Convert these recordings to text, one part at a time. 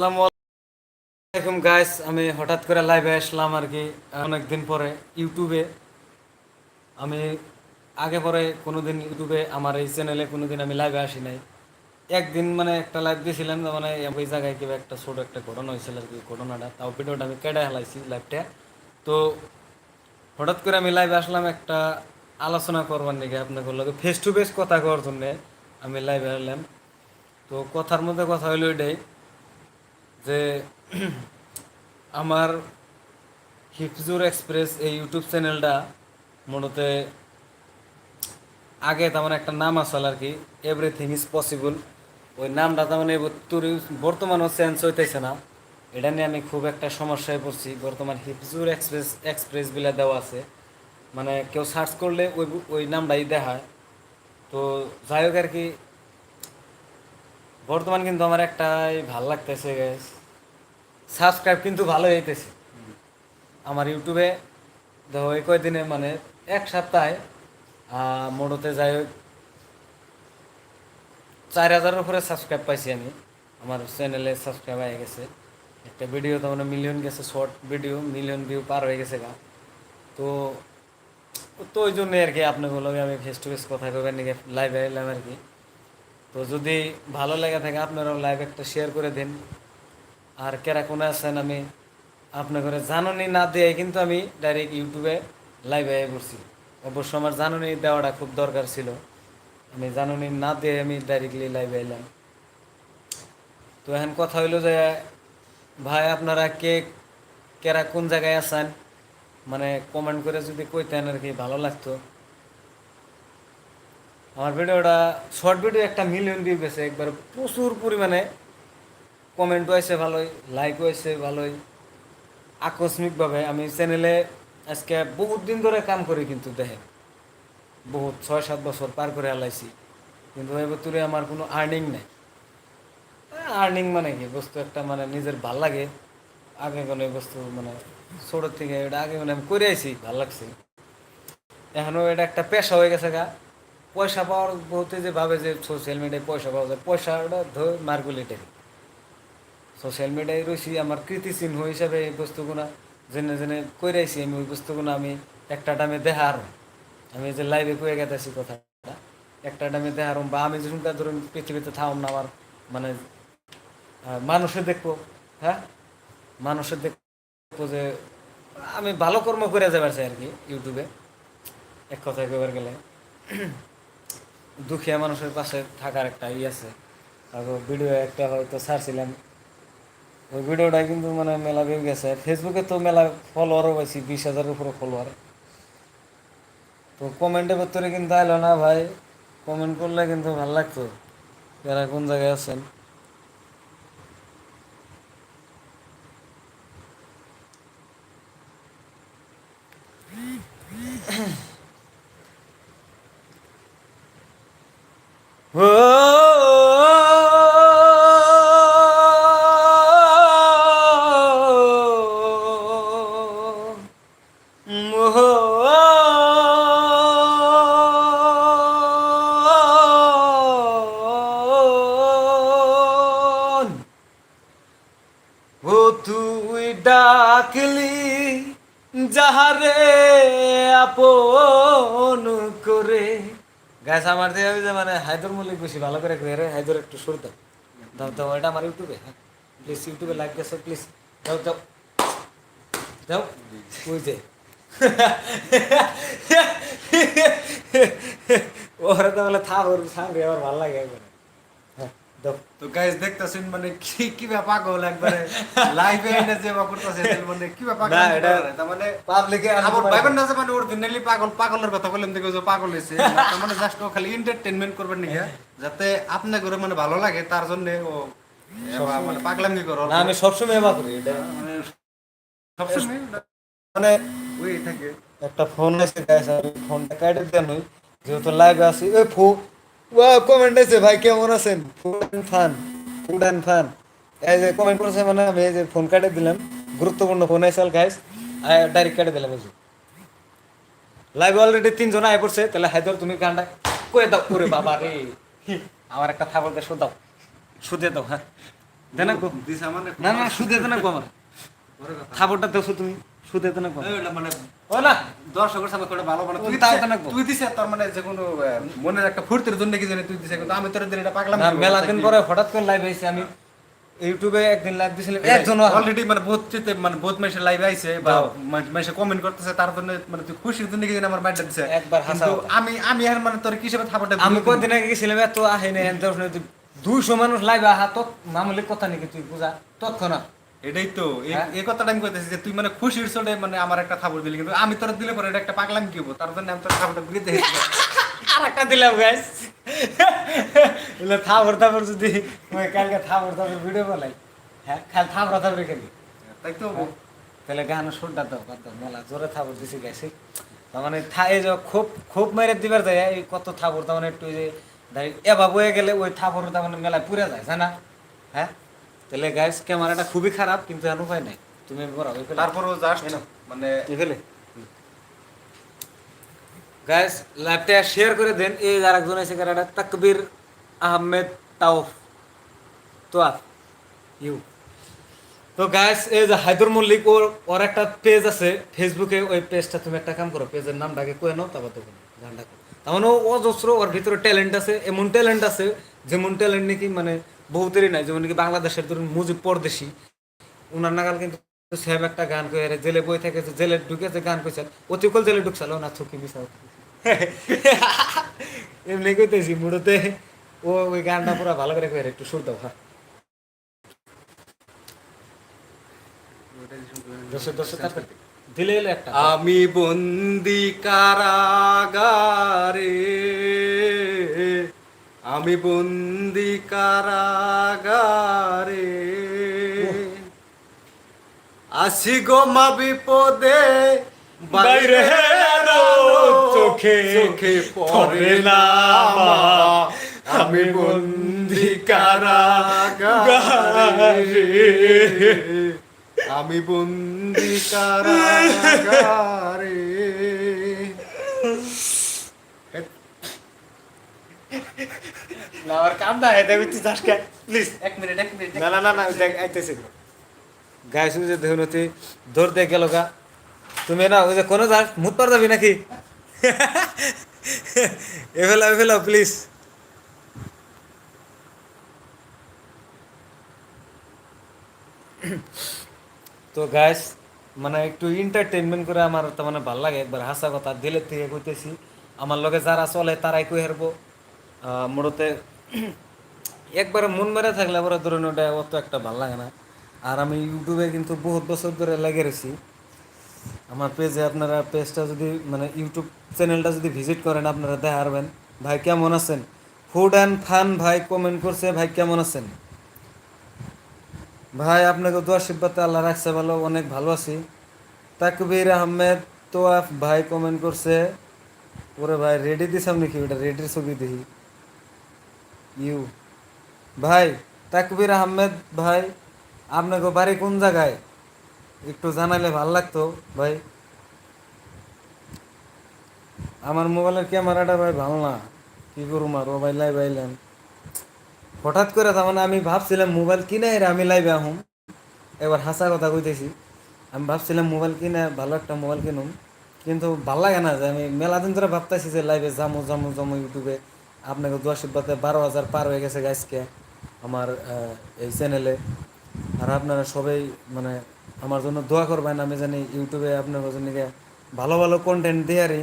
আসসালামু আলাইকুম গাইস আমি হঠাৎ করে লাইভে আসলাম আর কি অনেকদিন পরে ইউটিউবে আমি আগে পরে কোনোদিন ইউটিউবে আমার এই চ্যানেলে কোনোদিন আমি লাইভে আসি নাই। একদিন মানে একটা লাইভ দিয়েছিলাম মানে ওই জায়গায় কিবা একটা ছোট একটা ঘটনা হয়েছিল আর কি ঘটনাটা। তাও ভিডিওটা আমি কেটে হেলাইছি লাইভটা তো হঠাৎ করে আমি লাইভে আসলাম একটা আলোচনা করবার নাকি আপনাদের লগে ফেস টু ফেস কথা করার জন্য আমি লাইভে এলাম তো কথার মধ্যে কথা হইল এটাই যে আমার হিফজুর এক্সপ্রেস এই ইউটিউব চ্যানেলটা মূলত আগে তেমন একটা নাম আসল আর কি এভরিথিং ইজ পসিবল ওই নামটা তেমন বর্তমানেও চেঞ্জ হইতেছে না। এটা নিয়ে আমি খুব একটা সমস্যায় পড়ছি। বর্তমান হিফজুর এক্সপ্রেস এক্সপ্রেস বিলা দেওয়া আছে। মানে কেউ সার্চ করলে ওই ওই নামটাই দেখায়। তো যাই হোক আর কি বর্তমান কিন্তু আমার একটাই ভালো লাগতেছে গ্যাস সাবস্ক্রাইব কিন্তু ভালো হইতেছে। আমার ইউটিউবে, দেখো, এই কয়দিনে মানে এক সপ্তাহে মোটতে যাই হোক, চার হাজারের উপরে সাবস্ক্রাইব পাইছি আমি। আমার চ্যানেলে সাবস্ক্রাইব হয়ে গেছে। একটা ভিডিও তো মানে মিলিয়ন গেছে শর্ট ভিডিও মিলিয়ন ভিউ পার হয়ে গেছে গা। তো তো ওই জন্যে আর কি আপনাগুলো আমি ফেস টু ফেস কথা কবেন নাকি লাইভে এলাম আর কি। তো যদি ভালো লেগে থাকে, আপনারাও লাইভ একটা শেয়ার করে দিন। আর কেরা কোনে আছেন, আমি আপনার ঘরে জাননি না দিয়ে কিন্তু আমি ডাইরেক্ট ইউটিউবে লাইভ লাইভে করছি অবশ্য আমার জাননি দেওয়াটা খুব দরকার ছিল। আমি জাননি না দিয়ে আমি ডাইরেক্টলি লাইভে এলাম তো এখন কথা হইল যে, ভাই, আপনারা কে, কেরা কোন জায়গায় আছেন? মানে কমেন্ট করে যদি কইতেন আর কি, ভালো লাগতো। আমার ভিডিওটা শর্ট ভিডিও একটা মিলিয়ন ভিউ গেছে একবার প্রচুর পরিমাণে কমেন্টও আছে ভালোই লাইকও আছে ভালোই। আকস্মিকভাবে আমি চ্যানেলে আজকে বহুত দিন ধরে কাম করি কিন্তু দেখে বহুত ছয় সাত বছর পার করে হালাইছি কিন্তু তুলে আমার কোনো আর্নিং নেই। আর্নিং মানে কি? বস্তু একটা মানে নিজের ভালো লাগে। আগে কোনো এই বস্তু মানে ছোটোর থেকে এটা আগে মানে আমি করে আইছি, ভালো লাগছে। এখনও এটা একটা পেশা হয়ে গেছে গা। পয়সা পাওয়ার বহুতে যে ভাবে যে সোশ্যাল মিডিয়ায় পয়সা পাওয়া যায়, পয়সাটা ধর মার্গুলিটারি সোশ্যাল মিডিয়ায় রয়েছি আমার কৃতিচিহ্ন হিসাবে এই বস্তুগুলো জেনে জেনে আইছি আমি ওই বস্তুগুলো আমি একটা টাইমে দেখার। আমি যে লাইভে কয়ে গেতেছি কথাটা, একটা টাইমে দেখার। বা আমি যেটা ধরুন পৃথিবীতে থাম না আমার মানে মানুষে দেখব হ্যাঁ? মানুষের দেখব যে আমি ভালো কর্ম করে যাবার চাই আর কি, ইউটিউবে। এক কথায় কবার গেলে। দুঃখিয়া মানুষের পাশে থাকার একটা ই আছে। তারপর ভিডিও একটা হয়তো ছাড়ছিলাম। ওই ভিডিওটা কিন্তু মানে মেলা ভিউ গেছে। ফেসবুকে তো মেলা ফলোয়ারও পাইছি, বিশ হাজারের উপরে ফলোয়ার তো কমেন্টের ভেতরে কিন্তু আইলো না ভাই। কমেন্ট করলে কিন্তু ভালো লাগতো, যারা কোন জায়গায় আছেন। ও ও তুই ডাকলি যাহারে আপন করে। গাছ আমার দিয়ে যে মানে হায়দর মল্লিক বেশি ভালো করে রে, হায়দর একটু সুর দাও। দাও দাও, এটা আমার ইউটিউবে হ্যাঁ। প্লিজ ইউটিউবে লাইক গেছো প্লিজ দাও দাও। দাও বুঝে ওরা তো বলে, থাক, ওর রে আমার ভালো লাগে একবার। হ্যাঁ। তো গাইস দেখতাছেন মানে কি কি ব্যাপার পাগল একবারে। লাইভে এনে যে ব্যাপার করতেছে মানে কি ব্যাপার না, এটা- তার মানে পাবলিকে আমার ভাইবেন না যে মানে অরিজিনালি পাগল পাগলের কথা বললাম দেখো যে পাগল হইছে। তার মানে জাস্ট ও খালি এন্টারটেইনমেন্ট করবেন নিকে যাতে আপনি করে মানে ভালো লাগে তার জন্য ও মানে পাগলামি করো। না আমি সবসময় এবার করি এটা মানে সবসময় মানে ওই থাকে। একটা ফোন আছে গেছে আমি ফোনটা কেটে দেন যেহেতু লাইভে আছি ওই ফু ওয়া কমেন্ট আছে ভাই কেমন আছেন? Food fun food and fun এই যে কমেন্ট করেছে মানে আমি এই যে ফোন কেটে দিলাম গুরুত্বপূর্ণ ফোন আইসাল গাইস ডাইরেক্ট কেটে দিলাম এই লাইভে অলরেডি তিনজন আয় পড়ছে তাহলে হায়দর তুমি গানটা কয়ে দাও করে বাবা রে। আমার একটা থাবল দিয়ে দাও শুধে দাও হ্যাঁ। দেনা না না সুদে দেনা গো আমার। থাপড়টা দেখছ তুমি? সুদে মানে ও দর্শকের সামনে করে ভালো মানে তুই তাও তো নাকবো। তুই দিছে তোর মানে যে কোনো মনের একটা ফুর্তির জন্য কি জানি তুই দিছে কিন্তু আমি তোর দিন এটা পাগলাম না মেলা দিন পরে হঠাৎ করে লাইভ আইছি আমি ইউটিউবে একদিন লাইভ দিছিলাম একজন অলরেডি মানে বহুত চিতে মানে বহুত মানুষের লাইভ আইছে বা মানুষে কমেন্ট করতেছে তার জন্য মানে তুই খুশির জন্য কি জানি আমার বাইরে দিছে। একবার হাসা আমি আমি আর মানে তোর কিসের আমি আগে গেছিলাম এত আহে না দুইশো মানুষ লাইভ আহা তো মামুলিক কথা নাকি তুই বুঝা? তৎক্ষণাৎ। এটাই তো। এই- হ্যাঁ? কথাটা আমি কইতেছি যে তুই মানে খুশির চলে মানে আমার একটা থাপড় দিলি কিন্তু আমি তোর দিলে পরে এটা একটা পাগলাম কি হব? তার জন্য আমি তোর থাপড়টা দিতে আর একটা দিলাম গাইস বলে থাপড় থাপড় যদি কালকে থাপড় থাপড় ভিডিও বানাই। হ্যাঁ খালি থাপড়া থাপড়ে খেলি। তাই তো তাহলে গান শুনটা তো কত মেলা জোরে থাপড় দিছি গেছি তার মানে এই যে খুব খুব মেরে দিবার যায় এই কত থাপড় তার মানে একটু যে এবা বয়ে গেলে ওই থাপড় তার মানে মেলায় পুরে যায় জানা? হ্যাঁ? তাহলে গাইস ক্যামেরাটা খুবই খারাপ কিন্তু আর উপায় নাই। তুমি বড় ওই ফেলে। তারপরও জাস্ট মানে ফেলে। গাইস লাইভটা শেয়ার করে দেন। এই আর একজন আছে কারাটা তাকবীর আহমেদ তাওফ। তোয়াফ ইউ তো গাইস এই যে হায়দর মল্লিক ওর ওর একটা পেজ আছে। ফেসবুকে ওই পেজটা তুমি একটা কাম করো পেজের নামটাকে কয়ে নাও তারপর তো গানটা তার মানে ও অজস্র ওর ভিতরে ট্যালেন্ট আছে এমন ট্যালেন্ট আছে যেমন ট্যালেন্ট নাকি মানে বহুতেরই নাই যেমন নাকি বাংলাদেশের ধরুন মুজিব পরদেশি উনার নাগাল কিন্তু সেম একটা গান কয়ে রে, জেলে বই থেকে যে জেলে ঢুকেছে গান কইছেন অতিকল জেলে ঢুকছিল না থুকি মিশাও। এমনি কইতেছি মুড়োতে ও ওই গানটা পুরো ভালো করে কয়ে একটু সুর দাও হ্যাঁ দিলে একটা। আমি বন্দি কারাগারে আমি বন্দি কারাগারে। আসি গো মা বিপদে বাইরে চোখে চোখে পড়ে না আমি বন্দি কারাগারে। আমি বন্দি কারাগারে। না আমার কাম না এটা বুঝছি চাষকে প্লিজ এক মিনিট এক মিনিট না না না না দেখ আইতেছে। গায়ে শুনছে দেহনতি ধরতে গেল গা। তুমি না ওই যে কোনো যা মুখ পার যাবি নাকি? এফেলা এফেলা প্লিজ তো গাইস মানে একটু এন্টারটেনমেন্ট করে আমার তো মানে ভালো লাগে একবার হাসা কথা দিলের থেকে কইতেছি। আমার লগে যারা চলে তারাই কই হারবো। মোড়তে একবার মন মেরে থাকলে আবার ধরুন ওটা অত একটা ভালো লাগে না। আর আমি ইউটিউবে কিন্তু বহুত বছর ধরে লেগে রয়েছি। আমার পেজে আপনারা পেজটা যদি মানে ইউটিউব চ্যানেলটা যদি ভিজিট করেন, আপনারা দেখা পারবেন ভাই কেমন আছেন? ফুড অ্যান্ড ফান ভাই কমেন্ট করছে, ভাই কেমন আছেন? ভাই, আপনাকে দোয়া শিব্বাতে আল্লাহ রাখছে ভালো, অনেক ভালো আছি। তাকবির আহমেদ তোয়াফ ভাই কমেন্ট করছে। ওরে ভাই রেডি দিছাম নাকি ওটা রেডির ছবি দেখি। ইউ। ভাই, তাকবির আহমেদ, ভাই, আপনাকে বাড়ি কোন জায়গায়? একটু জানাইলে ভালো লাগতো, ভাই। আমার মোবাইলের ক্যামেরাটা ভাই ভালো না। কি করুম আর, ও ভাই লাইভ আইলাম হঠাৎ করে তার মানে আমি ভাবছিলাম মোবাইল কিনে আমি লাইভে আহুম। এবার হাসা কথা কইতেছি, আমি ভাবছিলাম মোবাইল কিনে ভালো একটা মোবাইল কিনুম। কিন্তু ভালো লাগে না যে আমি মেলা দিন ধরে ভাবতেছি যে লাইভে জামু জামু জামু ইউটিউবে। আপনাকে দোয়া শিব্বাতে বারো হাজার পার হয়ে গেছে গাইজকে আমার এই চ্যানেলে আর আপনারা সবাই মানে আমার জন্য দোয়া করবেন, আমি জানি ইউটিউবে আপনার জন্য ভালো ভালো কন্টেন্ট দিয়ারি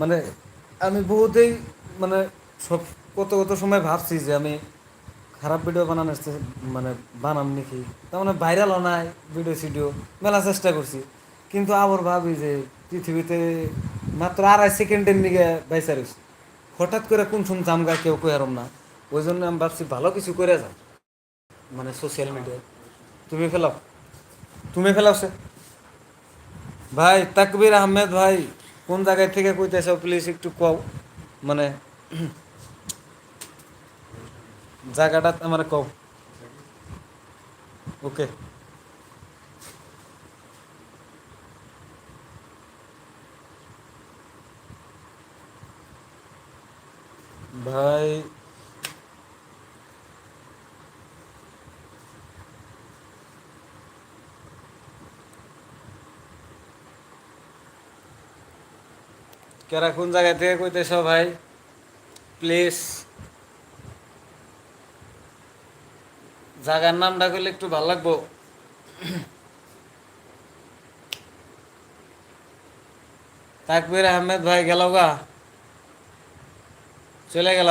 মানে আমি বহুতেই মানে সব কত কত সময় ভাবছি যে আমি খারাপ ভিডিও বানানোর মানে বানাম নাকি। তার মানে ভাইরালও নাই ভিডিও সিডিও মেলা চেষ্টা করছি। কিন্তু আবার ভাবি যে পৃথিবীতে মাত্র আড়াই সেকেন্ডের নিগে বাইসা রয়েছি হঠাৎ করে কোন শুন জামগা কেউ কয়ারম না। ওই জন্য আমি ভাবছি ভালো কিছু করে যাও মানে সোশ্যাল মিডিয়ায় তুমি ফেলাও। তুমি ফেলাওছে ভাই, তাকবির আহমেদ ভাই, কোন জায়গায় থেকে কইতেছ প্লিজ একটু কও। মানে জায়গাটা আমার কও। ওকে ভাই। কেরা কোন জায়গা থেকে কইতেছ ভাই? প্লিজ জায়গার নামটা করলে একটু ভালো লাগবো। তাকবির আহমেদ ভাই গেল গা। চলে গেল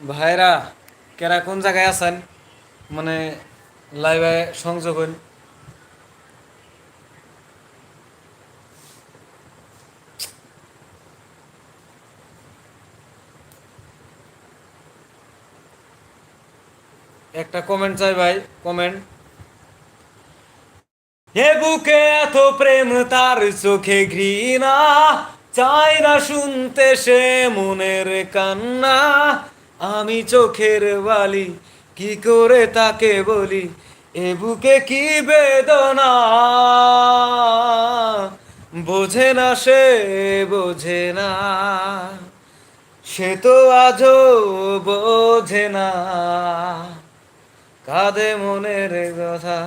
ভাইরা, কেরা কোন জায়গায় আছেন? মানে লাইভে সংযোগ হইন একটা কমেন্ট চাই ভাই কমেন্ট হে বুকে এত প্রেম তার চোখে ঘৃণা চাই না শুনতে সে মনের কান্না আমি চোখের বালি কি করে তাকে বলি এ বুকে কি বেদনা বোঝে না সে বোঝে না সে তো আজও বোঝে না কাঁদে মনের কথা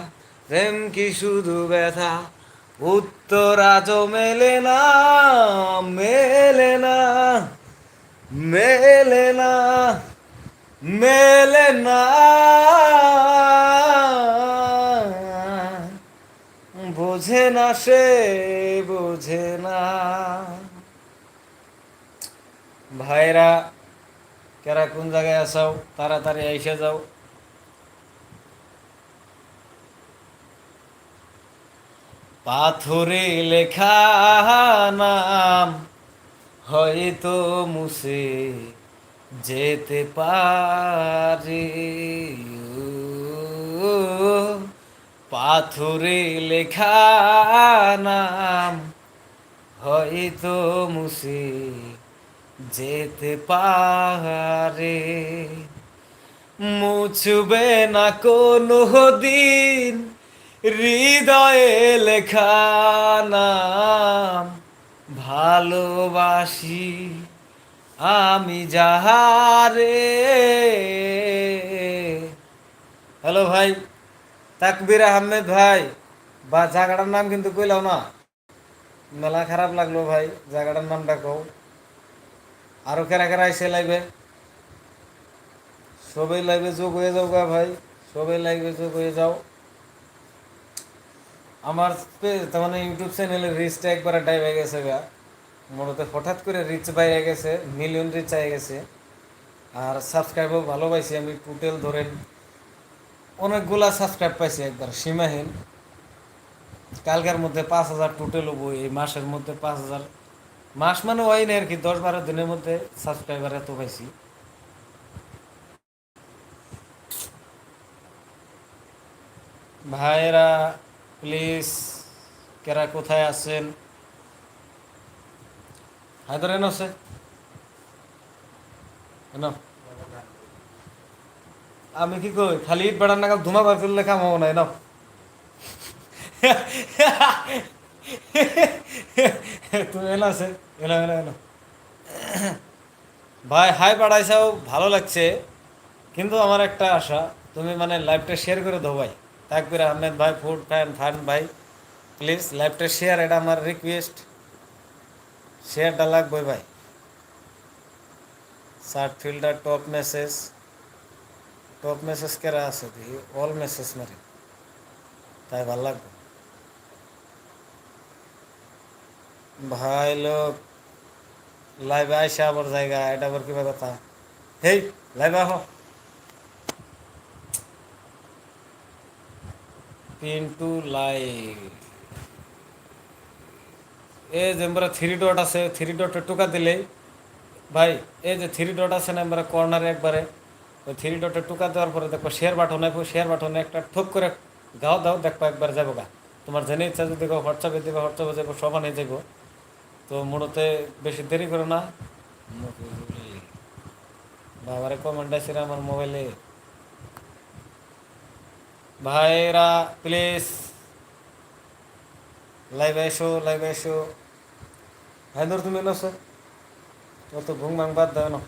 প্রেম কি শুধু ব্যথা? উত্তর মেলে না মেলে না মেলে না মেলে না। বোঝে না সে, বোঝে না। ভাইরা, কেরা কোন জায়গায় আসাও তাড়াতাড়ি এসে যাও। পাথরে লেখা নাম হয়তো মুছে যেতে পারে। পাথরে লেখা নাম হয়তো মুছে যেতে পারে। মুছবে না কোনো দিন হৃদয়ে লেখা নাম, ভালোবাসি আমি যাহারে। হ্যালো ভাই, তাকবির আহমেদ ভাই, বা জায়গাটার নাম কিন্তু কইলাও না? মেলা খারাপ লাগল ভাই, জায়গাটার নামটা কও। আরও কেরা কেরা আইসে লাইবে সবাই লাইভে যোগ হয়ে যাও গা ভাই, সবাই লাইভে যোগ হয়ে যাও। আমার তার মানে ইউটিউব চ্যানেলের রিচটা একবার ডাই হয়ে গেছে গা। মূলত হঠাৎ করে রিচ বাইরে গেছে মিলিয়ন রিচ হয়ে গেছে। আর সাবস্ক্রাইবও ভালো পাইছি আমি টোটাল ধরেন অনেকগুলা সাবস্ক্রাইব পাইছি একবার, সীমাহীন। কালকের মধ্যে পাঁচ হাজার টোটাল হব এই মাসের মধ্যে পাঁচ হাজার। মাস মানে হয় না আর কি, দশ বারো দিনের মধ্যে সাবস্ক্রাইবার এত পাইছি। ভাইরা প্লিজ, কেরা কোথায় আছেন? হায়দর আছে আমি কি কই? খালি বেড়ার নাগাল ধুমা বার করলে কাম হব না, এন। তুমি এন আছে ভাই, হাই পাঠাইছাও ভালো লাগছে। কিন্তু আমার একটা আশা, তুমি মানে লাইভটা শেয়ার করে দাও ভাই। তাকবির আহমেদ ভাই ফুড ফ্যান ফান ভাই প্লিজ লাইভটা শেয়ার এটা আমার রিকোয়েস্ট শেয়ারটা লাগবে ভাই sort filter top message top message কেরা আছে দেখি অল মেসেজ মারি তাই ভালো লাগবে ভাই লোক লাইভে আইসা আবার জায়গা এটা আবার কিবা কথা হেই লাইভে আহ পিন্টু লাইভ এই যে আমরা থ্রি ডট আছে থ্রি ডটে টোকা দিলেই, ভাই এই যে থ্রি ডট আছে না আমরা কর্নারে একবারে, ওই থ্রি ডটে টোকা দেওয়ার পরে দেখো শেয়ার বাটন শেয়ার বাটনে একটা ঠোক করে গাও, দাও, দেখব একবার যাব গা। তোমার জেনে ইচ্ছা যদি দেখো হোয়াটসঅ্যাপে দেবে হোয়াটসঅ্যাপে যাব, সবানে যাব। তো মূলতে বেশি দেরি করো না। বাবারে কমেন্ট রে আমার মোবাইলে ভাইরা প্লিজ লাইভ এসো লাইভ এসো। হায়দর তুমি এনো স্যার অত ঘুম ভাঙ বাদ দাও না।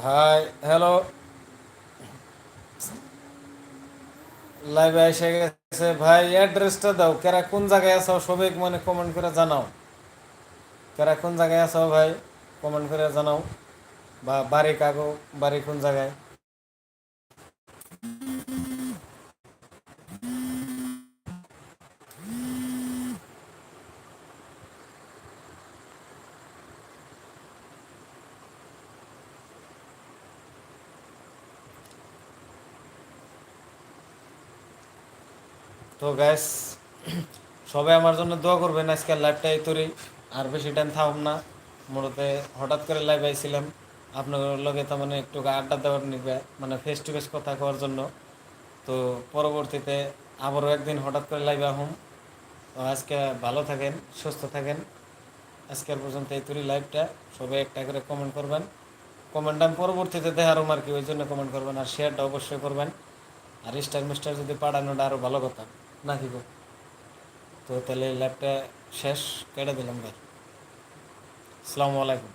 ভাই হ্যালো লাইভে এসে গেছে। ভাই অ্যাড্রেসটা দাও। কেরা কোন জায়গায় আছো সবাই মানে কমেন্ট করে জানাও। কেরা কোন জায়গায় আছো, ভাই? কমেন্ট করে জানাও। বা বাড়ি কাগো বাড়ি কোন জায়গায়? তো গ্যাস সবাই আমার জন্য দোয়া করবেন আজকের লাইভটা এই তোরই। আর বেশি টাইম থাকুম না। মূলত হঠাৎ করে লাইভ আইছিলাম। আপনাদের লগে তার মানে একটু আড্ডা দেওয়ার নিবে মানে ফেস টু ফেস কথা কওয়ার জন্য। তো পরবর্তীতে আবারও একদিন হঠাৎ করে লাইভ আহুম। তো আজকে ভালো থাকেন, সুস্থ থাকেন। আজকের পর্যন্ত এই তুরি লাইভটা সবাই একটা করে কমেন্ট করবেন। কমেন্ট আমি পরবর্তীতে দেখারও আর কি, ওই জন্য কমেন্ট করবেন। আর শেয়ারটা অবশ্যই করবেন। আর স্টার মিস্টার যদি পাঠানোটা আরও ভালো কথা। নাকি গো তো তাহলে ল্যাবটা শেষ কেটে দিলাম ভাই। আসসালামু আলাইকুম।